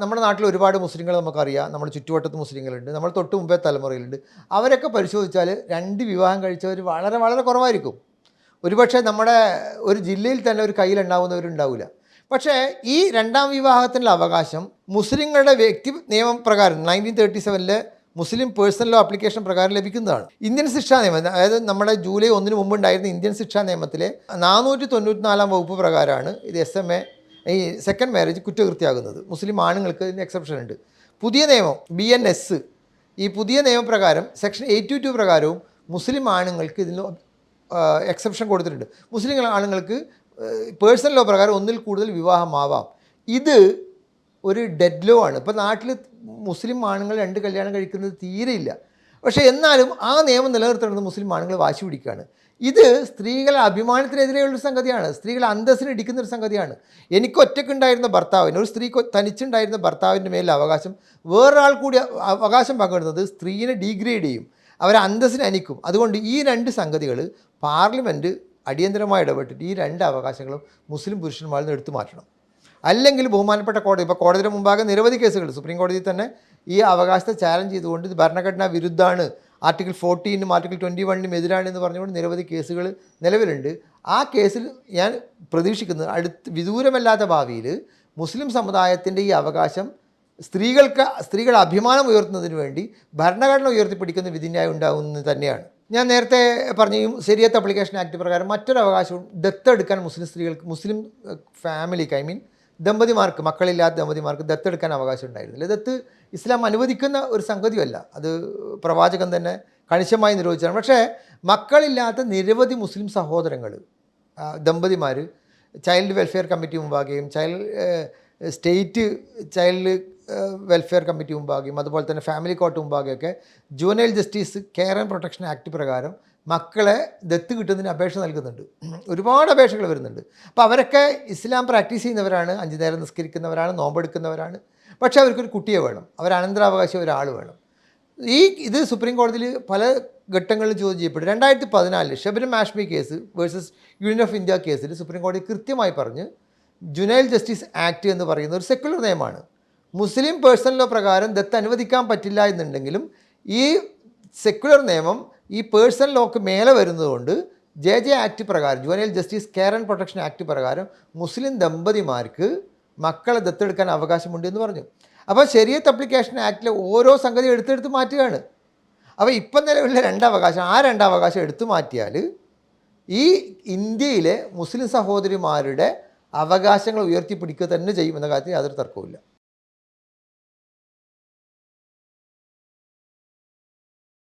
നമ്മുടെ നാട്ടിൽ ഒരുപാട് മുസ്ലിങ്ങൾ നമുക്കറിയാം. നമ്മുടെ ചുറ്റുവട്ടത്ത് മുസ്ലിങ്ങളുണ്ട്. നമ്മൾ തൊട്ട് മുമ്പേ തലമുറയിലുണ്ട്. അവരൊക്കെ പരിശോധിച്ചാൽ രണ്ട് വിവാഹം കഴിച്ചവർ വളരെ വളരെ കുറവായിരിക്കും. ഒരുപക്ഷെ നമ്മുടെ ഒരു ജില്ലയിൽ തന്നെ ഒരു കയ്യിലുണ്ടാവുന്നവരുണ്ടാവില്ല പക്ഷേ ഈ രണ്ടാം വിവാഹത്തിനുള്ള അവകാശം മുസ്ലിങ്ങളുടെ വ്യക്തി നിയമപ്രകാരം നയന്റീൻ തേർട്ടി സെവനിലെ മുസ്ലിം പേഴ്സണൽ ലോ ആപ്ലിക്കേഷൻ പ്രകാരം ലഭിക്കുന്നതാണ്. ഇന്ത്യൻ ശിക്ഷാ നിയമം അതായത് നമ്മുടെ ജൂലൈ ഒന്നിന് മുമ്പ് ഉണ്ടായിരുന്ന ഇന്ത്യൻ ശിക്ഷാ നിയമത്തിലെ നാനൂറ്റി തൊണ്ണൂറ്റിനാലാം വകുപ്പ് പ്രകാരമാണ് ഇത് എസ് എം എ ഈ സെക്കൻഡ് മാരേജ് കുറ്റകൃത്യമാകുന്നത്. മുസ്ലിം ആണുങ്ങൾക്ക് ഇതിന് എക്സെപ്ഷൻ ഉണ്ട്. പുതിയ നിയമം ബി എൻ എസ് ഈ പുതിയ നിയമപ്രകാരം സെക്ഷൻ എയ്റ്റി ടു പ്രകാരവും മുസ്ലിം ആണുങ്ങൾക്ക് ഇതിന് എക്സെപ്ഷൻ കൊടുത്തിട്ടുണ്ട്. മുസ്ലിം ആണുങ്ങൾക്ക് പേഴ്സണൽ ലോ പ്രകാരം ഒന്നിൽ കൂടുതൽ വിവാഹമാവാം. ഇത് ഒരു ഡെഡ് ലോ ആണ്. ഇപ്പോൾ നാട്ടിൽ മുസ്ലിം ആണുങ്ങൾ രണ്ട് കല്യാണം കഴിക്കുന്നത് തീരെയില്ല. പക്ഷേ എന്നാലും ആ നിയമം നിലനിർത്തേണ്ടത് മുസ്ലിം ആണുങ്ങൾ വാശി പിടിക്കുകയാണ്. ഇത് സ്ത്രീകളെ അഭിമാനത്തിനെതിരെയുള്ളൊരു സംഗതിയാണ്. സ്ത്രീകളെ അന്തസ്സിന് ഇടിക്കുന്ന ഒരു സംഗതിയാണ്. എനിക്ക് ഒറ്റയ്ക്കുണ്ടായിരുന്ന ഭർത്താവിന് ഒരു സ്ത്രീക്ക് തനിച്ചുണ്ടായിരുന്ന ഭർത്താവിന്റെ മേലെ അവകാശം വേറൊരാൾ കൂടി അവകാശം പങ്കിടുന്നത് സ്ത്രീനെ ഡീഗ്രേഡ് ചെയ്യും. അവരെ അന്തസ്സിനെ അനിക്കും. അതുകൊണ്ട് ഈ രണ്ട് സംഗതികൾ പാർലമെന്റ് അടിയന്തരമായി ഇടപെട്ടിട്ട് ഈ രണ്ട് അവകാശങ്ങളും മുസ്ലിം പുരുഷന്മാരിൽ നിന്ന് എടുത്തു മാറ്റണം. അല്ലെങ്കിൽ ബഹുമാനപ്പെട്ട കോടതി ഇപ്പോൾ കോടതിയുടെ മുമ്പാകെ നിരവധി കേസുകൾ സുപ്രീം കോടതിയിൽ തന്നെ ഈ അവകാശത്തെ ചാലഞ്ച് ചെയ്തുകൊണ്ട് ഇത് ഭരണഘടനാ വിരുദ്ധമാണ്. ആർട്ടിക്കിൾ ഫോർട്ടീനും ആർട്ടിക്കിൾ ട്വന്റി വണ്ണിനും എതിരാണ് എന്ന് പറഞ്ഞുകൊണ്ട് നിരവധി കേസുകൾ നിലവിലുണ്ട്. ആ കേസിൽ ഞാൻ പ്രതീക്ഷിക്കുന്നത് അടുത്ത് വിദൂരമല്ലാത്ത ഭാവിയിൽ മുസ്ലിം സമുദായത്തിന്റെ ഈ അവകാശം സ്ത്രീകൾക്ക് സ്ത്രീകൾ അഭിമാനം ഉയർത്തുന്നതിന് വേണ്ടി ഭരണഘടന ഉയർത്തിപ്പിടിക്കുന്ന വിധിന്യായം ഉണ്ടാകുന്നത് തന്നെയാണ്. ഞാൻ നേരത്തെ പറഞ്ഞ ശരിയത്ത് അപ്ലിക്കേഷൻ ആക്ട് പ്രകാരം മറ്റൊരു അവകാശവും ദത്തെടുക്കാൻ മുസ്ലിം സ്ത്രീകൾക്ക് മുസ്ലിം ഫാമിലിക്ക് ഐ മീൻ ദമ്പതിമാർക്ക് മക്കളില്ലാത്ത ദമ്പതിമാർക്ക് ദത്തെടുക്കാൻ അവകാശം ഉണ്ടായിരുന്നില്ല ദത്ത് ഇസ്ലാം അനുവദിക്കുന്ന ഒരു സംഗതിയല്ല അത് പ്രവാചകൻ തന്നെ കണിശമായി നിരോധിച്ചാണ് പക്ഷേ മക്കളില്ലാത്ത നിരവധി മുസ്ലിം സഹോദരങ്ങൾ ദമ്പതിമാർ child welfare committee മുമ്പാകെയും child state child welfare committee മുമ്പാകെയും അതുപോലെ തന്നെ family court മുമ്പാകെയൊക്കെ juvenile justice care and protection act പ്രകാരം മക്കളെ ദത്ത് കിട്ടുന്നതിന് അപേക്ഷ നൽകുന്നുണ്ട്. ഒരുപാട് അപേക്ഷകൾ വരുന്നുണ്ട്. അപ്പോൾ അവരൊക്കെ ഇസ്ലാം പ്രാക്ടീസ് ചെയ്യുന്നവരാണ് അഞ്ച് നേരം നിസ്കരിക്കുന്നവരാണ് നോമ്പെടുക്കുന്നവരാണ്. പക്ഷേ അവർക്കൊരു കുട്ടിയെ വേണം. അവർ അനന്തരാവകാശ ഒരാൾ വേണം. ഈ ഇത് സുപ്രീം കോടതിയിൽ പല ഘട്ടങ്ങളിൽ ചോദ്യം ചെയ്യപ്പെട്ടു. രണ്ടായിരത്തി പതിനാലിൽ Shabnam Hashmi case versus union of India കേസിൽ സുപ്രീം കോടതി കൃത്യമായി പറഞ്ഞ് ജുനൈൽ ജസ്റ്റിസ് ആക്ട് എന്ന് പറയുന്ന ഒരു സെക്കുലർ നിയമമാണ്. മുസ്ലിം പേഴ്സണൽ ലോ പ്രകാരം ദത്ത് അനുവദിക്കാൻ പറ്റില്ല എന്നുണ്ടെങ്കിലും ഈ സെക്കുലർ നിയമം ഈ പേഴ്സണൽ ലോക്ക് മേലെ വരുന്നതുകൊണ്ട് ജെ ജെ ആക്ട് പ്രകാരം juvenile justice care and protection act പ്രകാരം മുസ്ലിം ദമ്പതിമാർക്ക് മക്കളെ ദത്തെടുക്കാൻ അവകാശമുണ്ട് എന്ന് പറഞ്ഞു. അപ്പോൾ ശരിയത്ത് അപ്ലിക്കേഷൻ ആക്ടിലെ ഓരോ സംഗതി എടുത്തെടുത്ത് മാറ്റുകയാണ്. അപ്പോൾ ഇപ്പം നിലവിലുള്ള രണ്ടവകാശം ആ രണ്ടവകാശം എടുത്തു മാറ്റിയാൽ ഈ ഇന്ത്യയിലെ മുസ്ലിം സഹോദരിമാരുടെ അവകാശങ്ങൾ ഉയർത്തിപ്പിടിക്കുക തന്നെ ചെയ്യുമെന്ന കാര്യത്തിൽ യാതൊരു തർക്കവുമില്ല.